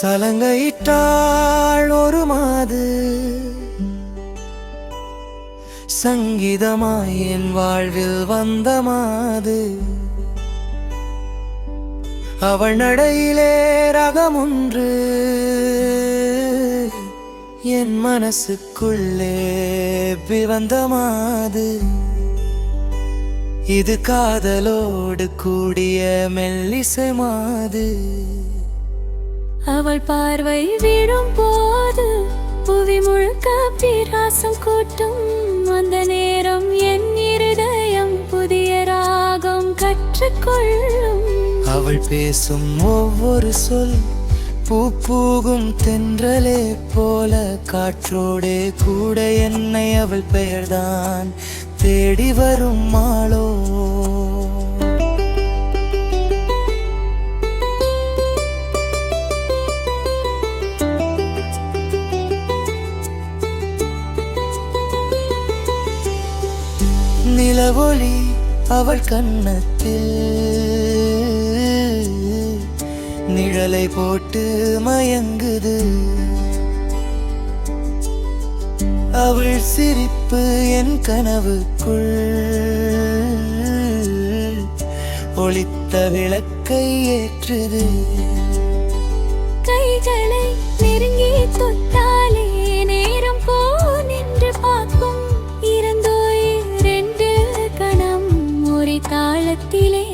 சலங்கையிட்டாள் ஒரு மாது. சங்கீதமாய் என் வாழ்வில் வந்த மாது. அவள் நடையிலே ரகமொன்று என் மனசுக்குள்ளே பிவந்த மாது. இது காதலோடு கூடிய மெல்லிசை மாது. அவள் பார்வை விழும் போது புவி முழுக்க பிராசம் கூட்டும். அந்த நேரம் என் இருதயம் புதிய ராகம் கற்றுக்கொள்ளும் அவள் பேசும் ஒவ்வொரு சொல் பூ பூகும் தென்றலே போல காற்றோடே கூட என்னை அவள் பெயர்தான். தேடி வரும் நிலவொளி அவள் கண்ணத்தில் நிழலை போட்டு மயங்குது. அவள் சிரிப்பு என் கனவுக்குள். ஒளித்த விளக்கை ஏற்றுது. 地里